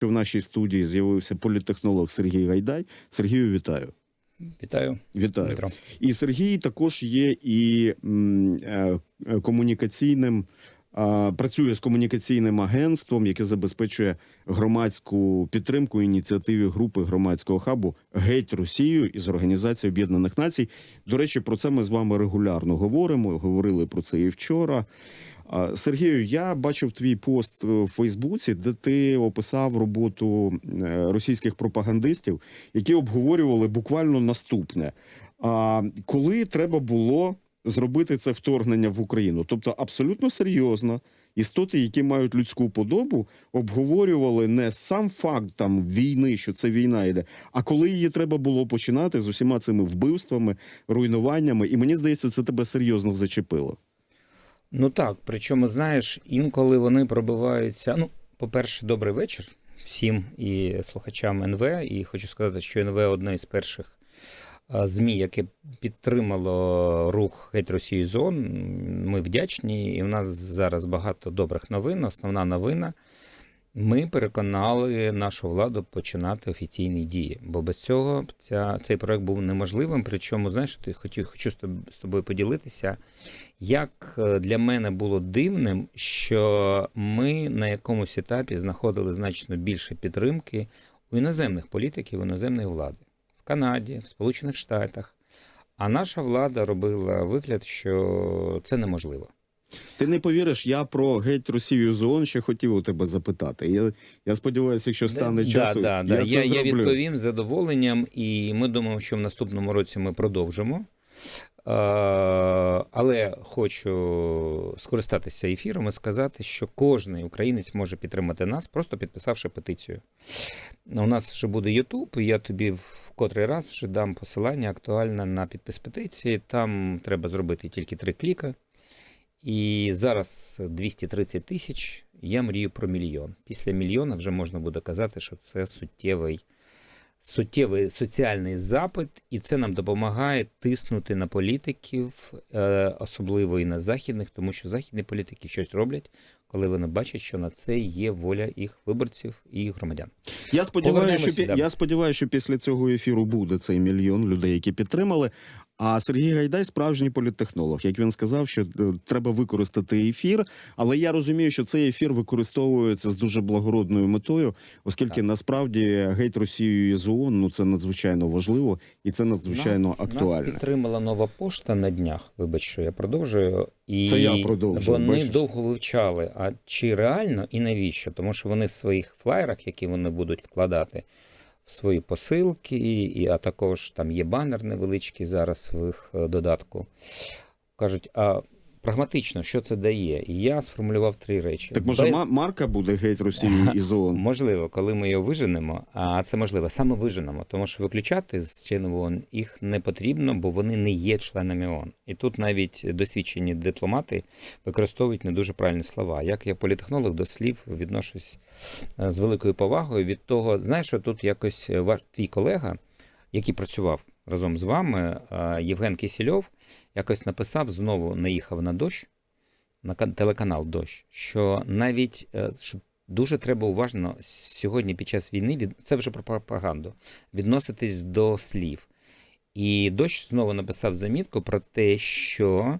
що в нашій студії з'явився політехнолог Сергій Гайдай. Сергію, вітаю. Вітаю, Вітаю. Дмитро. І Сергій також є і е, комунікаційним. Працює з комунікаційним агентством, яке забезпечує громадську підтримку ініціативі групи громадського хабу Геть Росію із Організації Об'єднаних Націй. До речі, про це ми з вами регулярно говоримо. Говорили про це і вчора. Сергію, я бачив твій пост в Фейсбуці, де ти описав роботу е, російських пропагандистів, які обговорювали буквально наступне. Коли треба було зробити це вторгнення в Україну, тобто абсолютно серйозно. Істоти, які мають людську подобу, обговорювали не сам факт там війни, що це війна йде, а коли її треба було починати з усіма цими вбивствами, руйнуваннями. І мені здається, це тебе серйозно зачепило. Ну так, причому, знаєш, інколи вони пробиваються. Ну, по-перше, добрий вечір всім і слухачам НВ. І хочу сказати, що НВ одне із перших ЗМІ, яке підтримало рух геть Росії зон. Ми вдячні, і в нас зараз багато добрих новин. Основна новина. Ми переконали нашу владу починати офіційні дії, бо без цього ця, цей проект був неможливим. Причому, знаєш, ти хотів, хочу з тобою поділитися, як е, для мене було дивним, що ми на якомусь етапі знаходили значно більше підтримки у іноземних політиків, у іноземної влади в Канаді, в Сполучених Штатах. А наша влада робила вигляд, що це неможливо. Ти не повіриш, я про геть Росію з ООН ще хотів у тебе запитати. Я, я сподіваюся, якщо стане часу, да, да, я, да. це я, я відповім з задоволенням, і ми думаємо, що в наступному році ми продовжимо. Але хочу скористатися ефіром і сказати, що кожен українець може підтримати нас, просто підписавши петицію. У нас вже буде Ютуб, і я тобі в котрий раз вже дам посилання актуальне на підпис петиції. Там треба зробити тільки три кліка. І зараз 230 тисяч. Я мрію про мільйон. Після мільйона вже можна буде казати, що це суттєвий, суттєвий соціальний запит, і це нам допомагає тиснути на політиків, е, особливо і на західних, тому що західні політики щось роблять, коли вони бачать, що на це є воля їх виборців і їх громадян. Я сподіваюся, що, да. я сподіваюся, що після цього ефіру буде цей мільйон людей, які підтримали. А Сергій Гайдай справжній політтехнолог. Як він сказав, що е, треба використати ефір, але я розумію, що цей ефір використовується з дуже благородною метою, оскільки Так. насправді гейт Росію з ООН, ну це надзвичайно важливо і це надзвичайно нас, актуально. Нас підтримала нова пошта на днях. Вибач, що я продовжую. І Це я продовжую, Вони бачиш? довго вивчали, а чи реально і навіщо? Тому що вони в своїх флаєрах, які вони будуть вкладати свої посилки, і, а також там є банер невеличкий зараз в їх е, додатку. Кажуть, а прагматично, що це дає? І я сформулював три речі. Так може Без- марка буде гейт Росію із ООН? Можливо, коли ми його виженемо, а це можливо, саме виженемо, тому що виключати з членів ООН їх не потрібно, бо вони не є членами ООН. І тут навіть досвідчені дипломати використовують не дуже правильні слова. Як я політехнолог до слів відношусь е, з великою повагою від того, знаєш, що тут якось е, ваш твій колега, який працював разом з вами, е, Євген Кисельов, якось написав знову наїхав на дощ на телеканал Дощ, що навіть е, що дуже треба уважно сьогодні під час війни від це вже про пропаганду відноситись до слів. І дощ знову написав замітку про те, що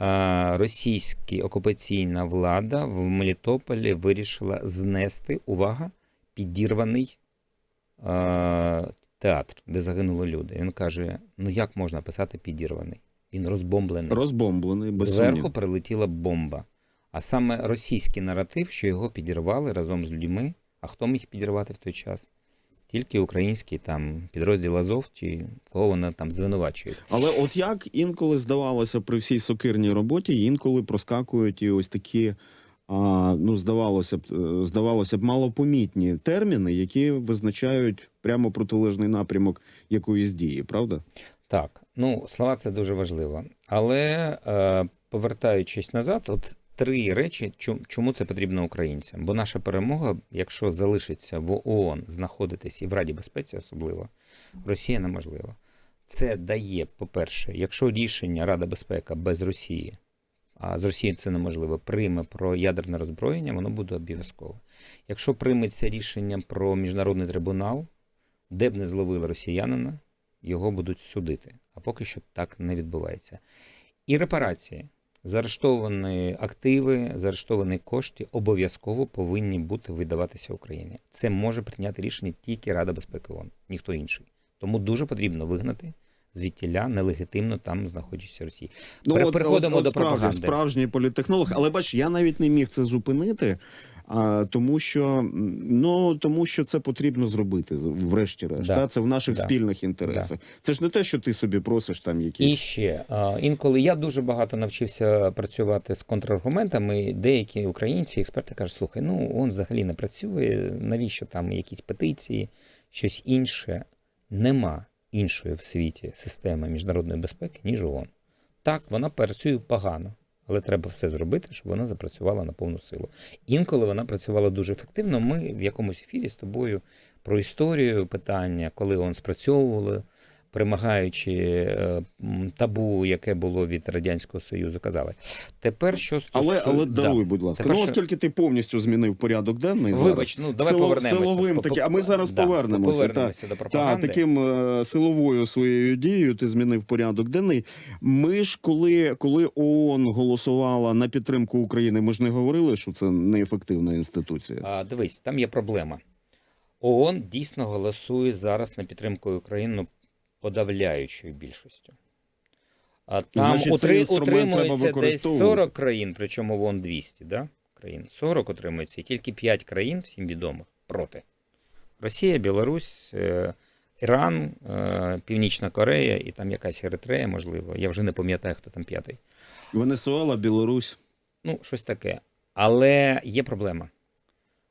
е, російська окупаційна влада в Мелітополі вирішила знести увага, підірваний театр, де загинули люди. Він каже: ну як можна писати підірваний? Він розбомблений. Розбомблений, без Зверху прилетіла бомба. А саме російський наратив, що його підірвали разом з людьми. А хто міг підірвати в той час? Тільки український там підрозділ Азов, чи кого вони там звинувачують. Але от як інколи здавалося при всій сокирній роботі, інколи проскакують і ось такі. А, ну, здавалося б, е, здавалося б, малопомітні терміни, які визначають прямо протилежний напрямок якоїсь дії, правда? Так, ну слова це дуже важливо. Але е, повертаючись назад, от три речі, чому, це потрібно українцям. Бо наша перемога, якщо залишиться в ООН знаходитись і в Раді безпеці, особливо, Росія неможлива. Це дає, по-перше, якщо рішення Рада безпеки без Росії а з Росією це неможливо, прийме про ядерне роззброєння, воно буде обов'язково. Якщо прийметься рішення про міжнародний трибунал, де б не зловили росіянина, його будуть судити. А поки що так не відбувається. І репарації. Заарештовані активи, заарештовані кошти обов'язково повинні бути видаватися Україні. Це може прийняти рішення тільки Рада безпеки ООН, ніхто інший. Тому дуже потрібно вигнати звідтіля нелегітимно там знаходяться Росії. Пере- переходимо до справді, пропаганди. справжній політтехнолог, але бач, я навіть не міг це зупинити, а, тому що ну тому що це потрібно зробити врешті-решт. Да. Та, це в наших Да. спільних інтересах. Це ж не те, що ти собі просиш там якісь. І ще а, інколи я дуже багато навчився працювати з контраргументами. Деякі українці, експерти кажуть, слухай, ну він взагалі не працює. Навіщо там якісь петиції, щось інше? Нема іншої в світі системи міжнародної безпеки, ніж ООН. Так, вона працює погано, але треба все зробити, щоб вона запрацювала на повну силу. Інколи вона працювала дуже ефективно. Ми в якомусь ефірі з тобою про історію питання, коли ООН спрацьовували, перемагаючи е, табу, яке було від Радянського Союзу, казали. Тепер що стосується... Але, але даруй, будь ласка. Тепер ну, що- оскільки ти повністю змінив порядок денний. Вибач, зараз. ну давай Сило- повернемося. Силовим таки, а ми зараз да, повернемося. повернемося до Так, пропаганди. таким е, силовою своєю дією ти змінив порядок денний. Ми ж, коли, коли ООН голосувала на підтримку України, ми ж не говорили, що це неефективна інституція. А, дивись, там є проблема. ООН дійсно голосує зараз на підтримку України ну, подавляючою більшістю. А там Значить, утри- утримується десь використовувати. 40 країн, причому вон 200, да? країн. 40 утримується, і тільки 5 країн, всім відомих, проти. Росія, Білорусь, е, Іран, е, Північна Корея і там якась Еритрея, можливо. Я вже не пам'ятаю, хто там п'ятий. Венесуела, Білорусь. Ну, щось таке. Але є проблема.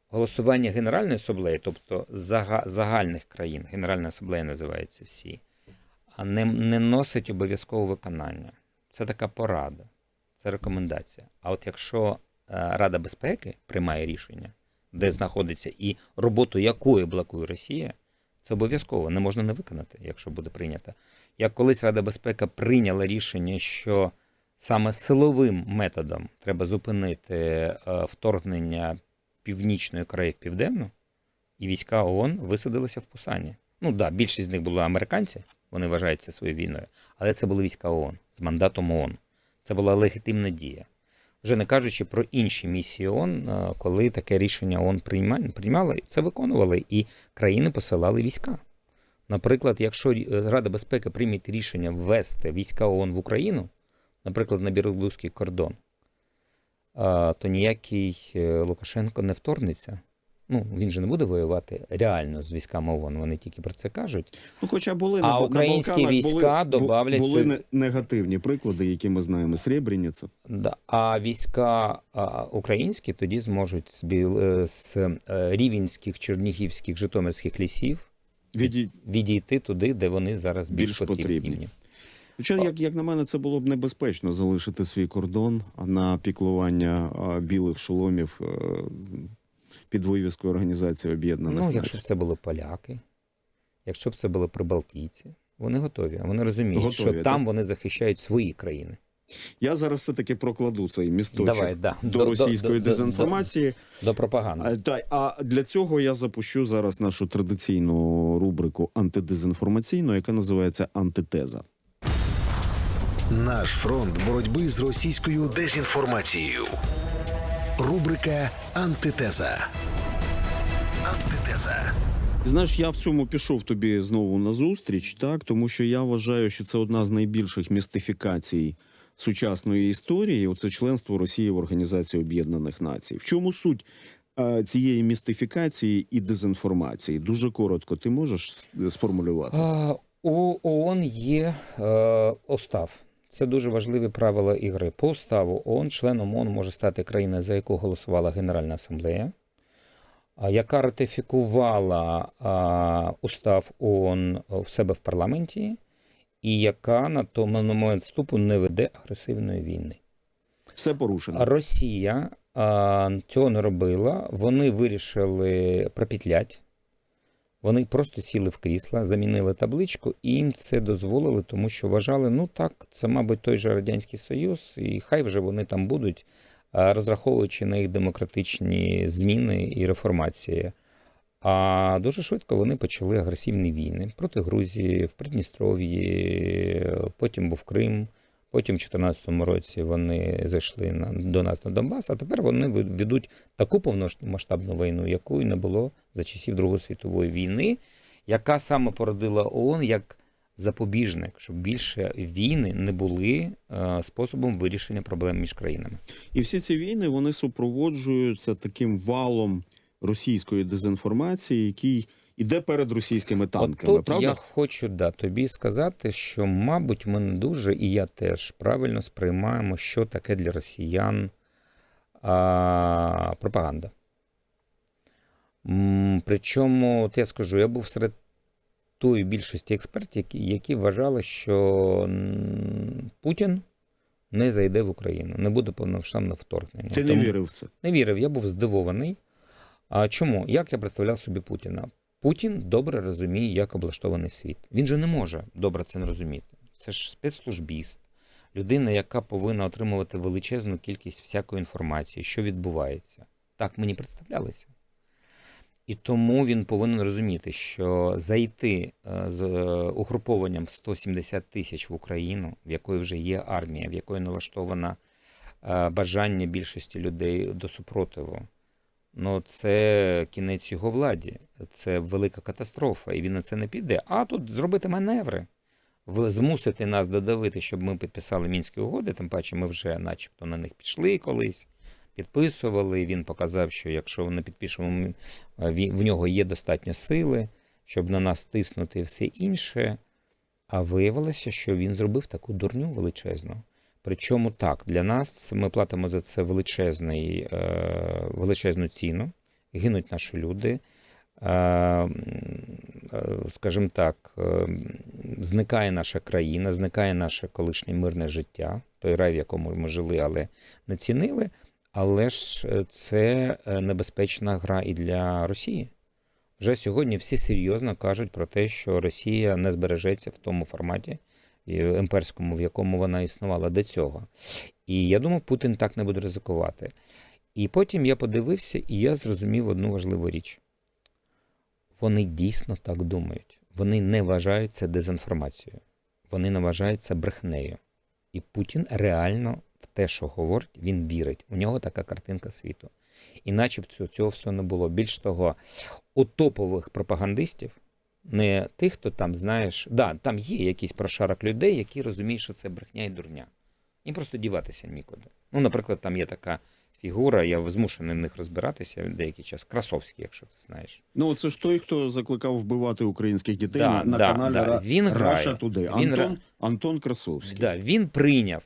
Голосування Генеральної асамблеї, тобто зага- загальних країн, Генеральна асамблея називається всі, не, не носить обов'язкового виконання. Це така порада, це рекомендація. А от якщо е, Рада безпеки приймає рішення, де знаходиться і роботу якої блокує Росія, це обов'язково не можна не виконати, якщо буде прийнято. Як колись Рада безпеки прийняла рішення, що саме силовим методом треба зупинити е, вторгнення Північної Кореї в Південну, і війська ООН висадилися в Пусані. Ну так, да, більшість з них були американці, вони вважають це своєю війною, але це були війська ООН з мандатом ООН. Це була легітимна дія. Вже не кажучи про інші місії ООН, е, коли таке рішення ООН прийма- приймали, це виконували, і країни посилали війська. Наприклад, якщо Рада безпеки прийме рішення ввести війська ООН в Україну, наприклад, на білоруський кордон, то ніякий е, Лукашенко не вторгнеться. Ну, він же не буде воювати реально з військами ООН, вони тільки про це кажуть. Ну, хоча були А на, українські на війська були, добавлять були не- негативні приклади, які ми знаємо. Сребреніця. Да. А війська а, українські тоді зможуть з, біл... е, з е, рівенських, чернігівських, житомирських лісів Віді... відійти туди, де вони зараз більш, Більш потрібні. потрібні. Хоча, як, як на мене, це було б небезпечно залишити свій кордон на піклування білих шоломів е, під вивіскою Організації Об'єднаних Ну, якщо б це були поляки, якщо б це були прибалтійці, вони готові. Вони розуміють, Готові, що так. там вони захищають свої країни. Я зараз все-таки прокладу цей місточок Давай, да. до, російської до- до- дезінформації. До пропаганди. А, а для цього я запущу зараз нашу традиційну рубрику антидезінформаційну, яка називається Антитеза. Наш фронт боротьби з російською дезінформацією. Рубрика Антитеза. Антитеза. Знаєш, я в цьому пішов тобі знову на зустріч, так тому що я вважаю, що це одна з найбільших містифікацій сучасної історії. Оце членство Росії в Організації Об'єднаних Націй. В чому суть е, цієї містифікації і дезінформації? Дуже коротко, ти можеш сформулювати? А, у ООН є е, устав. Це дуже важливі правила ігри. По уставу ООН, членом ООН може стати країна, за яку голосувала Генеральна асамблея, яка ратифікувала а, устав ООН в себе в парламенті, і яка на тому на момент вступу не веде агресивної війни. Все порушено. Росія а, цього не робила. Вони вирішили пропітлять. Вони просто сіли в крісла, замінили табличку, і їм це дозволили, тому що вважали, ну так, це, мабуть, той же Радянський Союз, і хай вже вони там будуть, розраховуючи на їх демократичні зміни і реформації. А дуже швидко вони почали агресивні війни проти Грузії, в Придністров'ї, потім був Крим. Потім в 2014 році вони зайшли на, до нас на Донбас, а тепер вони ве- ведуть таку повномасштабну війну, якої не було за часів Другої світової війни, яка саме породила ООН як запобіжник, щоб більше війни не були е, способом вирішення проблем між країнами. І всі ці війни вони супроводжуються таким валом російської дезінформації, який іде перед російськими танками. От тут правда? я хочу да, тобі сказати, що, мабуть, ми не дуже, і я теж правильно сприймаємо, що таке для росіян а, пропаганда. Причому, от я скажу, я був серед тої більшості експертів, які, які вважали, що Путін не зайде в Україну, не буде повномасштабного вторгнення. Ти не Тому- вірив в це. не вірив, я був здивований. А чому? Як я представляв собі Путіна? Путін добре розуміє, як облаштований світ. Він же не може добре це не розуміти. Це ж спецслужбіст, людина, яка повинна отримувати величезну кількість всякої інформації, що відбувається. Так мені представлялося. І тому він повинен розуміти, що зайти е, з е, угрупованням в 170 тисяч в Україну, в якої вже є армія, в якої налаштована е, бажання більшості людей до супротиву. Ну, це кінець його владі, це велика катастрофа, і він на це не піде. А тут зробити маневри, змусити нас додавити, щоб ми підписали мінські угоди, тим паче ми вже, начебто, на них пішли колись, підписували. Він показав, що якщо вони підпишемо, в нього є достатньо сили, щоб на нас тиснути і все інше. А виявилося, що він зробив таку дурню величезну. Причому так, для нас ми платимо за це величезний, е, величезну ціну, гинуть наші люди. Е, е, скажімо так, зникає наша країна, зникає наше колишнє мирне життя, той рай, в якому ми жили, але не цінили. Але ж це небезпечна гра і для Росії. Вже сьогодні всі серйозно кажуть про те, що Росія не збережеться в тому форматі імперському, в якому вона існувала до цього. І я думав, Путін так не буде ризикувати. І потім я подивився, і я зрозумів одну важливу річ. Вони дійсно так думають. Вони не вважають це дезінформацією. Вони не вважають це брехнею. І Путін реально в те, що говорить, він вірить. У нього така картинка світу. І начебто цього всього не було. Більш того, у топових пропагандистів, не тих, хто там, знаєш, да, там є якийсь прошарок людей, які розуміють, що це брехня і дурня. Їм просто діватися нікуди. Ну, наприклад, там є така фігура, я змушений в них розбиратися деякий час. Красовський, якщо ти знаєш. Ну, це ж той, хто закликав вбивати українських дітей Да, на, да, каналі да. Ра- Він грає. Russia Today. Він Антон, гра- Антон Красовський. Да, він прийняв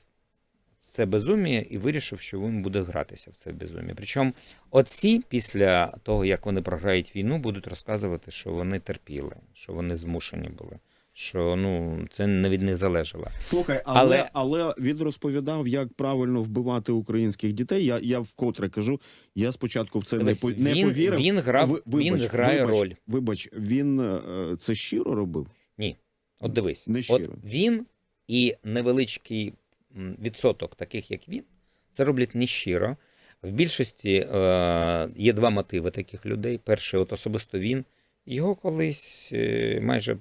це безум'я і вирішив, що він буде гратися в це безум'я. Причому оці, після того, як вони програють війну, будуть розказувати, що вони терпіли, що вони змушені були, що ну, це не від них залежало. Слухай, але, але... Але- він розповідав, як правильно вбивати українських дітей. Я, я вкотре кажу, я спочатку в це Дивись, не, по- не він, повірив. він, грав, Ви- він грає вибач, роль. Вибач, він е, це щиро робив? Ні, От дивись, Не от він і невеличкий відсоток таких, як він, це роблять нещиро. В більшості е, є два мотиви таких людей. Перший, от особисто він, його колись е, майже,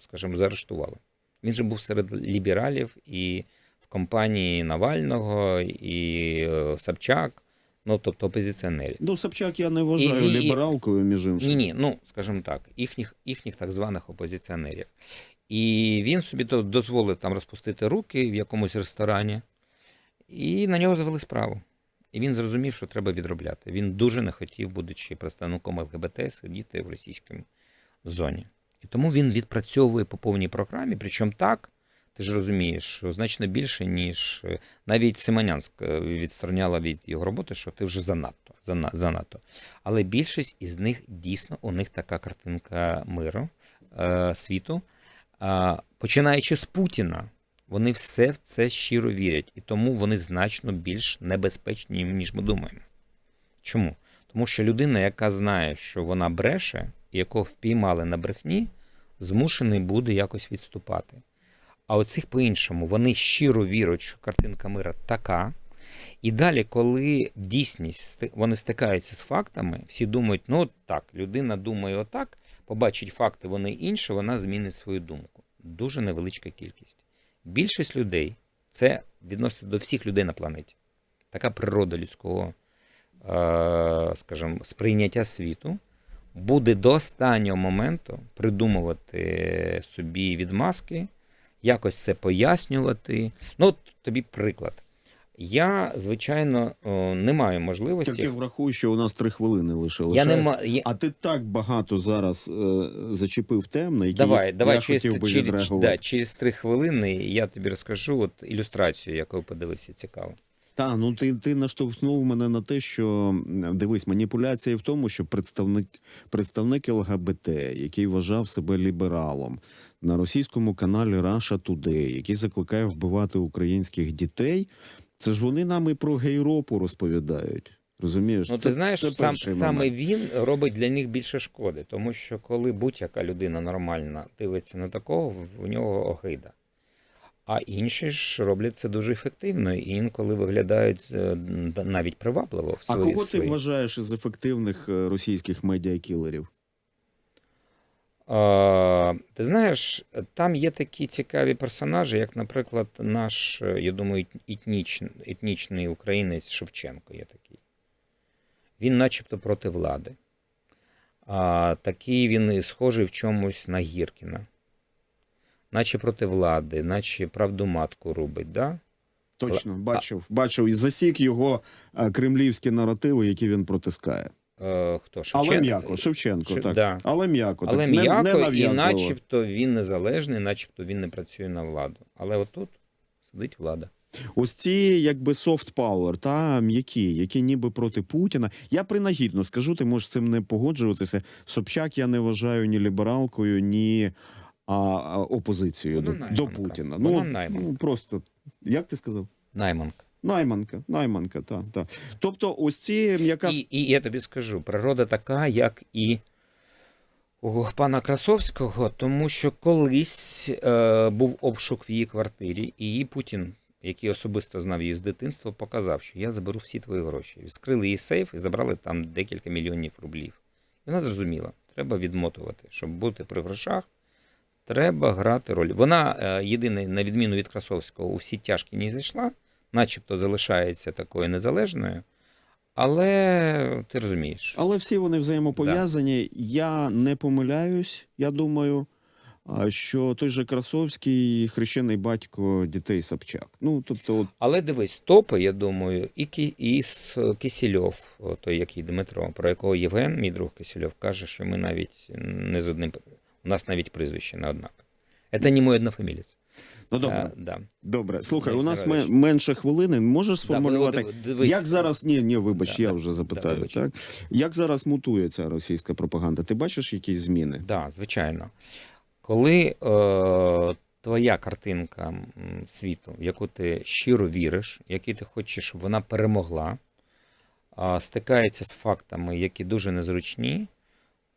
скажімо, заарештували. Він же був серед лібералів і в компанії Навального, і е, Собчак, ну тобто опозиціонерів. Ну, Собчак я не вважаю І- і- лібералкою, між іншим. Ні, ні, ну скажімо так, їхніх, їхніх так званих опозиціонерів. І він собі дозволив там розпустити руки в якомусь ресторані, і на нього завели справу. І він зрозумів, що треба відробляти. Він дуже не хотів, будучи представником ЛГБТ, сидіти в російській зоні. І тому він відпрацьовує по повній програмі, причому так, ти ж розумієш, що значно більше, ніж е, навіть Симонянськ е, відстороняла від його роботи, що ти вже занадто. зана- занадто. Але більшість із них дійсно у них така картинка миру, е, світу. Починаючи з Путіна, вони все в це щиро вірять, і тому вони значно більш небезпечні, ніж ми думаємо. Чому? Тому що людина, яка знає, що вона бреше, якого впіймали на брехні, змушений буде якось відступати. А оцих по-іншому, вони щиро вірять, що картинка мира така. І далі, коли дійсність вони стикаються з фактами, всі думають, ну от так, людина думає отак, побачить факти, вони інші, вона змінить свою думку. Дуже невеличка кількість. Більшість людей це відноситься до всіх людей на планеті. Така природа людського, е, скажімо, сприйняття світу буде до останнього моменту придумувати собі відмазки, якось це пояснювати. Ну, от тобі приклад. Я, звичайно, не маю можливості. Тільки врахуй, що у нас три хвилини лише Я не ма... я... А ти так багато зараз е, зачепив тем, на які Давай, давай я через, хотів би через, да, через три хвилини я тобі розкажу от ілюстрацію, яку подивився цікаво. Та ну ти, ти наштовхнув мене на те, що дивись, маніпуляція в тому, що представник представник ЛГБТ, який вважав себе лібералом на російському каналі Russia Today, який закликає вбивати українських дітей. Це ж вони нам і про гейропу розповідають. Розумієш? Ну, Це- ти знаєш, це сам, саме він робить для них більше шкоди, тому що коли будь-яка людина нормальна дивиться на такого, в- нього огида. А інші ж роблять це дуже ефективно і інколи виглядають е, навіть привабливо в А кого ти свої. вважаєш із ефективних е, російських медіакілерів? Ти знаєш, там є такі цікаві персонажі, як, наприклад, наш, е, я думаю, етніч, етнічний українець Шевченко є такий. Він начебто проти влади. А, такий він і схожий в чомусь на Гіркіна. Наче проти влади, наче правду матку робить, да? Точно, бачив, бачив і засік його е, кремлівські наративи, які він протискає. Е, хто? Шевченко? Але м'яко, Шевченко, Шев- так. да. Але м'яко, Але м'яко, не і начебто він незалежний, начебто він не працює на владу. Але отут сидить влада. Ось ці якби soft power, та м'які, які ніби проти Путіна. Я принагідно скажу, ти можеш з цим не погоджуватися. Собчак я не вважаю ні лібералкою, ні а, а, опозицією до, до. Путіна. Вона ну, найманка. ну просто як ти сказав? Найманка. Найманка, найманка, так, так. Тобто, ось ці якраз І, і я тобі скажу, природа така, як і у пана Красовського, тому що колись е, був обшук в її квартирі, і її Путін, який особисто знав її з дитинства, показав, що я заберу всі твої гроші. Відкрили її сейф і забрали там декілька мільйонів рублів. І вона зрозуміла, треба відмотувати, щоб бути при грошах. Треба грати роль. Вона е, єдине, на відміну від Красовського, у всі тяжкі не зайшла, начебто залишається такою незалежною. Але ти розумієш. Але всі вони взаємопов'язані. Я не помиляюсь. Я думаю, що той же Красовський хрещений батько дітей Собчак. Ну, тобто, от, Але дивись, топи, я думаю, і, Кі, і Кисельов, той який Дмитро, про якого Євген, мій друг Кисельов, каже, що ми навіть не з одним. У нас навіть прізвище не однакове. Це не мій однофамілець. Ну добре. А, да. Добре, слухай, у нас не менше хвилини. Можеш сформулювати, Да, дивись. як зараз ні, ні, вибач, Да, я вже запитаю. Да, так як зараз мутує ця російська пропаганда? Ти бачиш якісь зміни? Да, звичайно. Коли е, твоя картинка світу, в яку ти щиро віриш, який ти хочеш, щоб вона перемогла, а, стикається з фактами, які дуже незручні,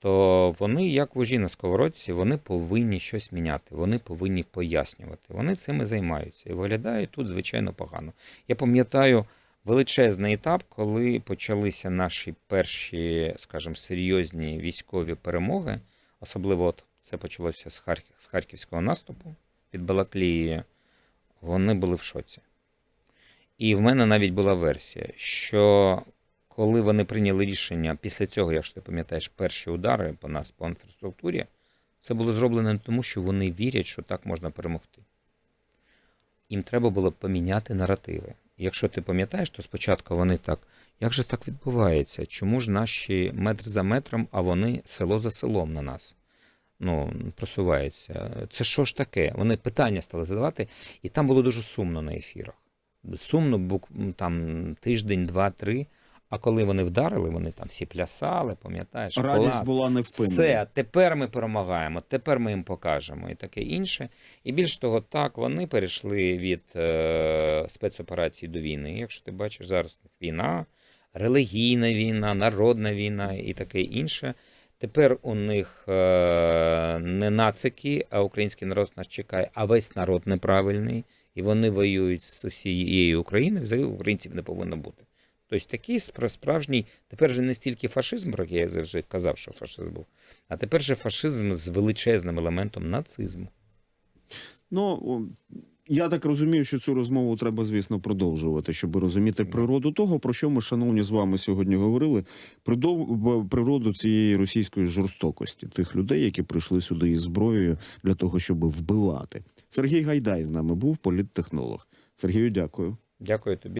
то вони, як вожі на сковородці, вони повинні щось міняти, вони повинні пояснювати. Вони цим і займаються. І виглядають тут, звичайно, погано. Я пам'ятаю величезний етап, коли почалися наші перші, скажімо, серйозні військові перемоги. Особливо от це почалося з, Харків, з харківського наступу під Балаклією. Вони були в шоці. І в мене навіть була версія, що коли вони прийняли рішення після цього, якщо ти пам'ятаєш, перші удари по нас по інфраструктурі, це було зроблено не тому, що вони вірять, що так можна перемогти. Їм треба було поміняти наративи. Якщо ти пам'ятаєш, то спочатку вони так, як же так відбувається? Чому ж наші метр за метром, а вони село за селом на нас? Ну, просуваються. Це що ж таке? Вони питання стали задавати, і там було дуже сумно на ефірах. Сумно, там тиждень, два, три. А коли вони вдарили, вони там всі плясали, пам'ятаєш, Радість клас. була невпинна. Все, тепер ми перемагаємо, тепер ми їм покажемо і таке інше. І більш того, так, вони перейшли від е, спецоперації до війни. Якщо ти бачиш, зараз війна, релігійна війна, народна війна і таке інше. Тепер у них е, не нацики, а український народ нас чекає, а весь народ неправильний, і вони воюють з усією Україною. Взагалі українців не повинно бути. Тобто такий справжній, тепер же не стільки фашизм, про який я завжди казав, що фашизм був, а тепер же фашизм з величезним елементом нацизму. Ну я так розумію, що цю розмову треба, звісно, продовжувати, щоб розуміти природу того, про що ми, шановні, з вами сьогодні говорили. Природу цієї російської жорстокості тих людей, які прийшли сюди із зброєю для того, щоб вбивати. Сергій Гайдай з нами був політтехнолог. Сергію, дякую. Дякую тобі.